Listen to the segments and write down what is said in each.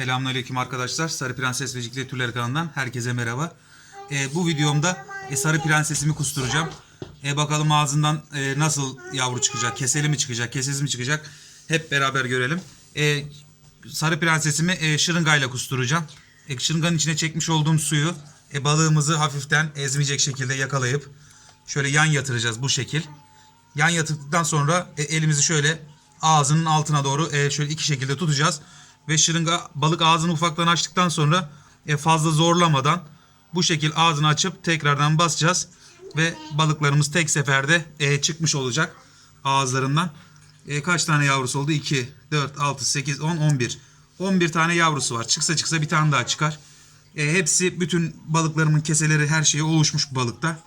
Selamünaleyküm arkadaşlar. Sarı Prenses ve Ciklet Türleri kanalından herkese merhaba. Ee, bu videomda e, Sarı Prensesimi kusturacağım. E, bakalım ağzından e, nasıl yavru çıkacak, keseli mi çıkacak, kesesiz mi çıkacak hep beraber görelim. E, Sarı Prensesimi e, şırıngayla kusturacağım. E, şırınganın içine çekmiş olduğum suyu e, balığımızı hafiften ezmeyecek şekilde yakalayıp şöyle yan yatıracağız bu şekil. Yan yatırdıktan sonra e, elimizi şöyle ağzının altına doğru e, şöyle iki şekilde tutacağız. Ve şırınga balık ağzını ufaktan açtıktan sonra e, fazla zorlamadan bu şekil ağzını açıp tekrardan basacağız. Ve balıklarımız tek seferde e, çıkmış olacak ağızlarından. E, kaç tane yavrusu oldu? 2, 4, 6, 8, 10, 11. 11 tane yavrusu var. Çıksa çıksa bir tane daha çıkar. E, hepsi bütün balıklarımın keseleri her şeyi oluşmuş balıkta.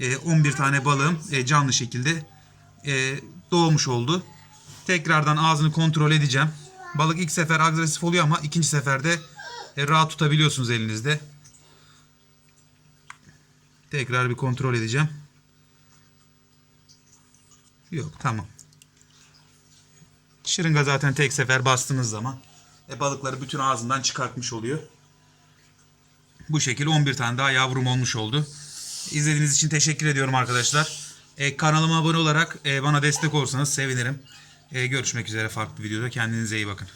E, 11 tane balığım e, canlı şekilde e, doğmuş oldu. Tekrardan ağzını kontrol edeceğim. Balık ilk sefer agresif oluyor ama ikinci seferde e, rahat tutabiliyorsunuz elinizde. Tekrar bir kontrol edeceğim. Yok tamam. Şırınga zaten tek sefer bastığınız zaman e, balıkları bütün ağzından çıkartmış oluyor. Bu şekilde 11 tane daha yavrum olmuş oldu. İzlediğiniz için teşekkür ediyorum arkadaşlar. E, kanalıma abone olarak e, bana destek olursanız sevinirim. E, görüşmek üzere farklı videoda. Kendinize iyi bakın.